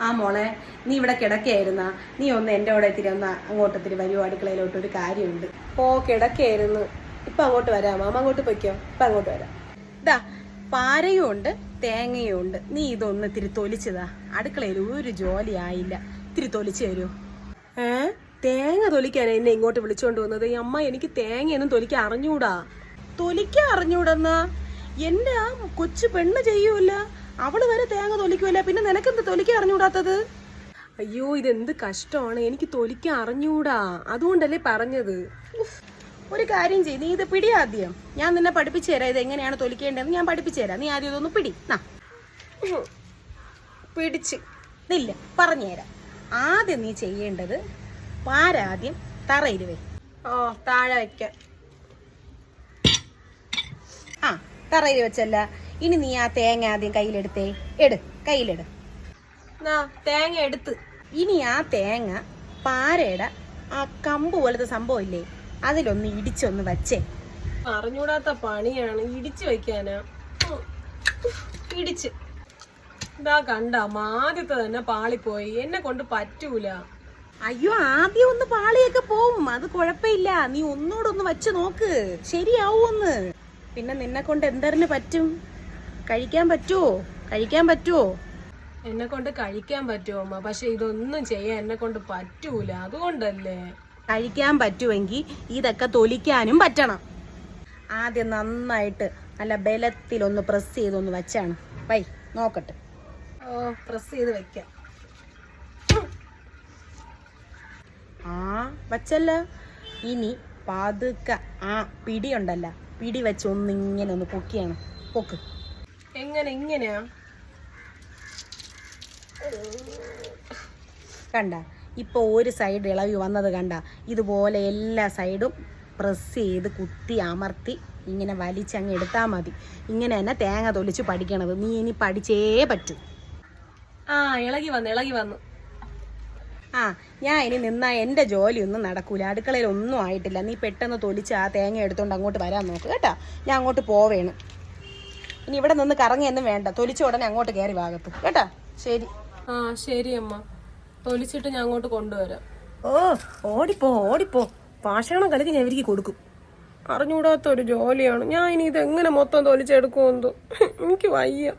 ആ മോളെ നീ ഇവിടെ കിടക്കായിരുന്ന നീ ഒന്ന് എന്റെ കൂടെ ഇത്തിരി ഒന്ന് അങ്ങോട്ട് അടുക്കളയിലോട്ട് ഒരു കാര്യമുണ്ട്. ഓ കിടക്കായിരുന്നു ഇപ്പൊ അങ്ങോട്ട് വരാം. മാമ അങ്ങോട്ട് പൊയ്ക്കോ. ഇപ്പൊ അങ്ങോട്ട് വരാം. ഇതാ പാരയും ഉണ്ട് തേങ്ങയും ഉണ്ട്. നീ ഇതൊന്ന് ഇത്തിരി തൊലിച്ചതാ. അടുക്കളയിൽ ഒരു ജോലി ആയില്ല. ഇത്തിരി തൊലിച്ചു തരുമോ ഏ? തേങ്ങ തൊലിക്കാനാ എന്നെ ഇങ്ങോട്ട് വിളിച്ചോണ്ട് വന്നത്? ഈ അമ്മ എനിക്ക് തേങ്ങയൊന്നും തൊലിക്കാൻ അറിഞ്ഞൂടാ. തൊലിക്കാൻ അറിഞ്ഞൂടെന്നാ? എന്റെ ആ കൊച്ചു പെണ്ണ് ചെയ്യൂല? അവൾ വരെ തേങ്ങ തൊലിക്കുമല്ലേ പിന്നെ നിനക്കെന്ത് തൊലിക്കാൻ അറിഞ്ഞൂടാത്തത് അയ്യോ ഇതെന്ത് കഷ്ടമാണ്. എനിക്ക് തൊലിക്കാൻ അറിഞ്ഞൂടാ. അതുകൊണ്ടല്ലേ പറഞ്ഞത്. ഒരു കാര്യം ചെയ്ത് നീ ഇത് പിടി ആദ്യം. ഞാൻ നിന്നെ പഠിപ്പിച്ചു തരാം. ഇത് എങ്ങനെയാണ് തൊലിക്കേണ്ടതെന്ന് ഞാൻ പഠിപ്പിച്ചു തരാം. നീ ആദ്യം ഇതൊന്ന് പിടി. നാ. പിടിച്ച്. ഇല്ല പറഞ്ഞുതരാം ആദ്യം നീ ചെയ്യേണ്ടത് പാരാദ്യം തറയിൽ വെ ഓ താഴെ വെക്കാം. ആ തറയിൽ വെച്ചല്ല. ഇനി നീ ആ തേങ്ങ ആദ്യം കയ്യിലെടുത്തേ. എട് കയ്യിലെട്. തേങ്ങ എടുത്ത്. ഇനി ആ തേങ്ങ പാരയുടെ ആ കമ്പ് പോലത്തെ സംഭവം ഇല്ലേ? അതിലൊന്ന് ഇടിച്ചൊന്ന് വച്ചേ. അറിഞ്ഞൂടാത്ത പണിയാണ് ഇടിച്ചു വെക്കാനാ. ഇടിച്ച്. ഇതാ കണ്ട ആദ്യത്തെ തന്നെ പാളിപ്പോയി. എന്നെ കൊണ്ട് പറ്റൂല. അയ്യോ ആദ്യം ഒന്ന് പാളിയൊക്കെ പോവും. അത് കുഴപ്പമില്ല. നീ ഒന്നുകൂടെ ഒന്ന് വച്ച് നോക്ക്. ശരിയാവൂന്ന് പിന്നെ നിന്നെ കൊണ്ട് എന്തറിന് പറ്റും? കഴിക്കാൻ പറ്റുമോ കഴിക്കാൻ പറ്റുമോ എന്നെ കൊണ്ട് കഴിക്കാൻ പറ്റുമോ അമ്മ? പക്ഷെ ഇതൊന്നും ചെയ്യാൻ എന്നെ കൊണ്ട് പറ്റൂല. അതുകൊണ്ടല്ലേ? കഴിക്കാൻ പറ്റുമെങ്കിൽ ഇതൊക്കെ തൊലിക്കാനും പറ്റണം. ആദ്യം നന്നായിട്ട് നല്ല ബലത്തിലൊന്ന് പ്രസ് ചെയ്തൊന്ന് വെച്ചാണ്. വൈ നോക്കട്ടെ. ഓ പ്രസ് ചെയ്ത് വെക്കാം. ആ വച്ചല്ല. ഇനി പതുക്കെ ആ പിടിയുണ്ടല്ല. പിടി വെച്ച് ഒന്ന് ഇങ്ങനെ ഒന്ന് പൊക്കിയാണ്. പൊക്ക്. എങ്ങനെ ഇങ്ങനെയാ? കണ്ട ഇപ്പോൾ ഒരു സൈഡ് ഇളവി വന്നത് കണ്ട ഇതുപോലെ എല്ലാ സൈഡും പ്രസ് ചെയ്ത് കുത്തി അമർത്തി ഇങ്ങനെ വലിച്ചങ്ങ് എടുത്താൽ മതി. ഇങ്ങനെ തന്നെ തേങ്ങ തൊലിച്ച് പഠിക്കണത്. നീ ഇനി പഠിച്ചേ പറ്റൂ. ആ ഇളകി വന്നു ഇളകി വന്നു. ആ ഞാൻ ഇനി നിന്നാ എന്റെ ജോലിയൊന്നും നടക്കൂല. അടുക്കളയിൽ ഒന്നും ആയിട്ടില്ല. നീ പെട്ടെന്ന് തൊലിച്ച് ആ തേങ്ങ എടുത്തോണ്ട് അങ്ങോട്ട് വരാൻ നോക്ക് കേട്ടോ. ഞാൻ അങ്ങോട്ട് പോവേണ്. ഇനി ഇവിടെ നിന്ന് കറങ്ങിയൊന്നും വേണ്ട. തൊലിച്ച ഉടനെ അങ്ങോട്ട് കയറി ഭാഗത്ത് കേട്ടാ? ശരി. ആ ശരി അമ്മ. തൊലിച്ചിട്ട് ഞാൻ അങ്ങോട്ട് കൊണ്ടുവരാം. ഓ ഓടിപ്പോ ഓടിപ്പോ. പാഷണം കലക്കി ഞാൻ ഇവർക്ക് കൊടുക്കും. അറിഞ്ഞൂടാത്ത ഒരു ജോലിയാണ്. ഞാൻ ഇനി ഇത് എങ്ങനെ മൊത്തം തൊലിച്ചെടുക്കുമെന്തോ എനിക്ക് വയ്യ.